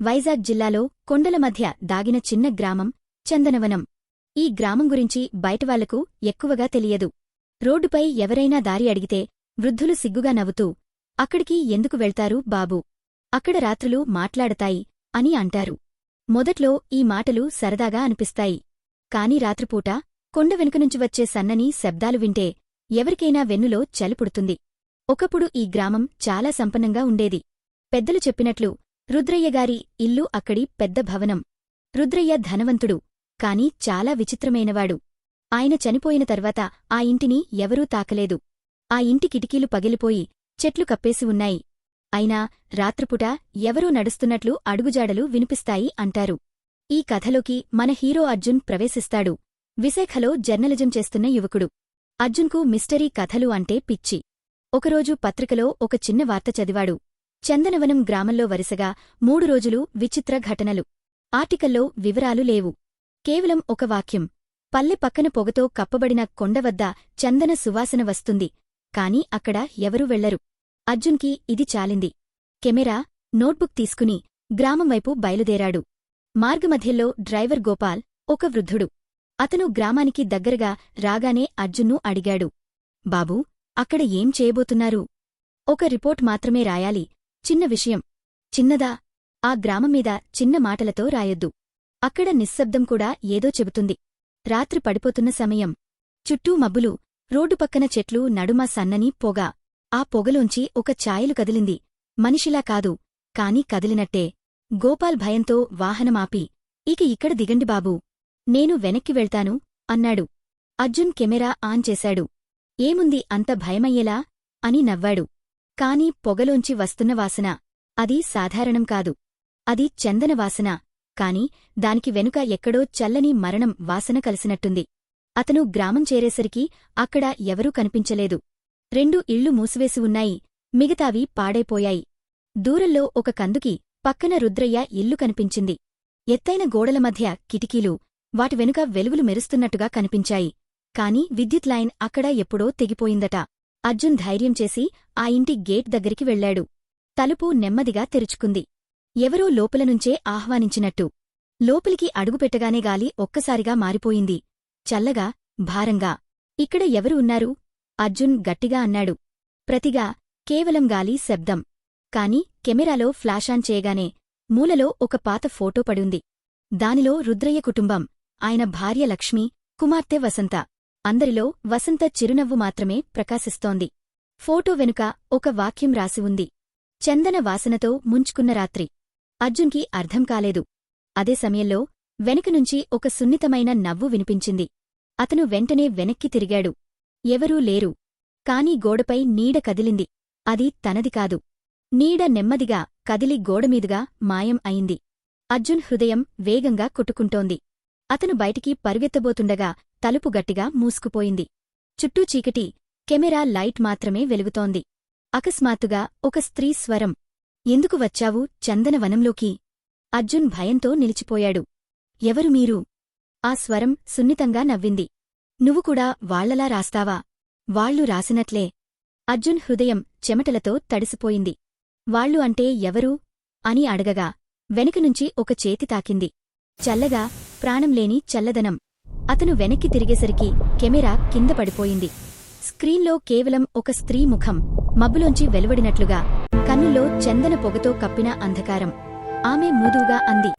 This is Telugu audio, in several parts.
వైజాగ్ జిల్లాలో కొండల మధ్య దాగిన చిన్న గ్రామం చందనవనం. ఈ గ్రామం గురించి బయటవాళ్ళకు ఎక్కువగా తెలియదు. రోడ్డుపై ఎవరైనా దారి అడిగితే వృద్ధులు సిగ్గుగా నవ్వుతూ అక్కడికి ఎందుకు వెళ్తారు బాబూ? అక్కడ రాత్రులు మాట్లాడతాయి అని అంటారు. మొదట్లో ఈ మాటలు సరదాగా అనిపిస్తాయి. కాని రాత్రిపూట కొండ వెనుకనుంచి వచ్చే సన్నని శబ్దాలు వింటే ఎవరికైనా వెన్నులో చలిపుడుతుంది ఒకప్పుడు ఈ గ్రామం చాలా సంపన్నంగా ఉండేది. పెద్దలు చెప్పినట్లు రుద్రయ్యగారి ఇల్లు అక్కడి పెద్ద భవనం. రుద్రయ్య ధనవంతుడు కాని చాలా విచిత్రమైనవాడు. ఆయన చనిపోయిన తర్వాత ఆ ఇంటిని ఎవరూ తాకలేదు. ఆ ఇంటి కిటికీలు పగిలిపోయి చెట్లు కప్పేసి ఉన్నాయి. అయినా రాత్రిపుట ఎవరూ నడుస్తున్నట్లు అడుగుజాడలు వినిపిస్తాయి అంటారు. ఈ కథలోకి మన హీరో అర్జున్ ప్రవేశిస్తాడు. విశాఖలో జర్నలిజం చేస్తున్న యువకుడు. అర్జున్కు మిస్టరీ కథలు అంటే పిచ్చి. ఒకరోజు పత్రికలో ఒక చిన్న వార్త చదివాడు. చందనవనం గ్రామంలో వరుసగా మూడు రోజులు విచిత్ర ఘటనలు. ఆర్టికల్లో వివరాలు లేవు. కేవలం ఒక వాక్యం. పల్లె పక్కన పొగతో కప్పబడిన కొండవద్ద చందన సువాసన వస్తుంది. కాని అక్కడ ఎవరూ వెళ్ళరు. అర్జున్కి ఇది చాలింది. కెమెరా నోట్బుక్ తీసుకుని గ్రామం వైపు బయలుదేరాడు. మార్గమధ్యలో డ్రైవర్ గోపాల్ ఒక వృద్ధుడు. అతను గ్రామానికి దగ్గరగా రాగానే అర్జున్ను అడిగాడు. బాబూ అక్కడ ఏం చేయబోతున్నారు? ఒక రిపోర్ట్ మాత్రమే రాయాలి. చిన్న విషయం. చిన్నదా? ఆ గ్రామమీద చిన్న మాటలతో రాయొద్దు. అక్కడ నిశ్శబ్దం కూడా ఏదో చెబుతుంది. రాత్రి పడిపోతున్న సమయం. చుట్టూ మబ్బులు రోడ్డు పక్కన చెట్లు నడుమ సన్నని పొగ. ఆ పొగలోంచి ఒక ఛాయలు కదిలింది. మనిషిలా కాదు కాని కదిలినట్టే. గోపాల్ భయంతో వాహనమాపి ఇక ఇక్కడ దిగండి బాబూ. నేను వెనక్కి వెళ్తాను అన్నాడు. అర్జున్ కెమెరా ఆన్ చేశాడు. ఏముంది అంత భయమయ్యేలా? అని నవ్వాడు. కాని పొగలోంచి వస్తున్న వాసన అది సాధారణం కాదు. అది చందన వాసన కాని దానికి వెనుక ఎక్కడో చల్లని మరణం వాసన కలిసినట్టుంది. అతను గ్రామం చేరేసరికి అక్కడ ఎవరూ కనిపించలేదు. రెండు ఇళ్ళు మూసివేసి ఉన్నాయి మిగతావి పాడైపోయాయి. దూరంలో ఒక కందుకి పక్కన రుద్రయ్య ఇల్లు కనిపించింది. ఎత్తైన గోడల మధ్య కిటికీలు వాటి వెనుక వెలుగులు మెరుస్తున్నట్టుగా కనిపించాయి. కాని విద్యుత్ లైన్ అక్కడ ఎప్పుడో తెగిపోయిందట. అర్జున్ ధైర్యం చేసి ఆ ఇంటి గేట్ దగ్గరికి వెళ్ళాడు తలుపు నెమ్మదిగా తెరుచుకుంది. ఎవరో లోపలనుంచే ఆహ్వానించినట్టు. లోపలికి అడుగుపెట్టగానే గాలి ఒక్కసారిగా మారిపోయింది. చల్లగా భారంగా. ఇక్కడ ఎవరు ఉన్నారు? అర్జున్ గట్టిగా అన్నాడు. ప్రతిగా కేవలం గాలి శబ్దం. కాని కెమెరాలో ఫ్లాషాన్ చేయగానే మూలలో ఒక పాత ఫోటో పడుంది. దానిలో రుద్రయ్య కుటుంబం. ఆయన భార్య లక్ష్మి కుమార్తె వసంత. అందరిలో వసంత చిరునవ్వు మాత్రమే ప్రకాశిస్తోంది. ఫోటో వెనుక ఒక వాక్యం రాసి ఉంది. చందన వాసనతో ముంచుకున్న రాత్రి. అర్జున్కి అర్థం కాలేదు. అదే సమయంలో వెనుకనుంచి ఒక సున్నితమైన నవ్వు వినిపించింది. అతను వెంటనే వెనక్కి తిరిగాడు. ఎవరూ లేరు. కాని గోడపై నీడ కదిలింది. అది తనది కాదు. నీడ నెమ్మదిగా కదిలి గోడమీదుగా మాయం అయింది. అర్జున్ హృదయం వేగంగా కొట్టుకుంటోంది. అతను బయటికి పరుగెత్తబోతుండగా తలుపు గట్టిగా మూసుకుపోయింది. చుట్టూ చీకటి కెమెరా లైట్ మాత్రమే వెలుగుతోంది. అకస్మాత్తుగా ఒక స్త్రీ స్వరం ఎందుకు వచ్చావు చందనవనంలోకి అర్జున్ భయంతో నిలిచిపోయాడు. ఎవరు మీరు? ఆ స్వరం సున్నితంగా నవ్వింది. నువ్వు కూడా వాళ్ళలా రాస్తావా? వాళ్ళు రాసినట్లే. అర్జున్ హృదయం చెమటలతో తడిసిపోయింది. వాళ్ళు అంటే ఎవరు? అని అడగగా వెనుకనుంచి ఒక చేతి తాకింది. చల్లగా ప్రాణంలేని చల్లదనం. అతను వెనక్కి తిరిగేసరికి కెమెరా కింద పడిపోయింది. స్క్రీన్లో కేవలం ఒక స్త్రీ ముఖం మబ్బులోంచి వెలువడినట్లుగా కన్నుల్లో చందన పొగతో కప్పిన అంధకారం. ఆమె మూదుగా అంది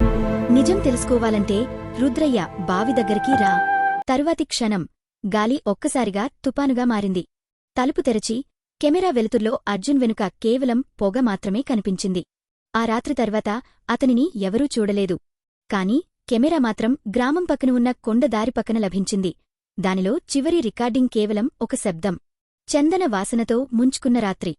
నిజం తెలుసుకోవాలంటే రుద్రయ్య బావి దగ్గరికి రా. తరువాతి క్షణం గాలి ఒక్కసారిగా తుపానుగా మారింది. తలుపు తెరచి కెమెరా వెలుతుర్లో అర్జున్ వెనుక కేవలం పొగ మాత్రమే కనిపించింది. ఆ రాత్రి తర్వాత అతనిని ఎవరూ చూడలేదు. కాని కెమెరా మాత్రం గ్రామం పక్కన ఉన్న కొండ దారి పక్కన లభించింది. దానిలో చివరి రికార్డింగ్ కేవలం ఒక శబ్దం. చందన వాసనతో ముంచుకున్న రాత్రి.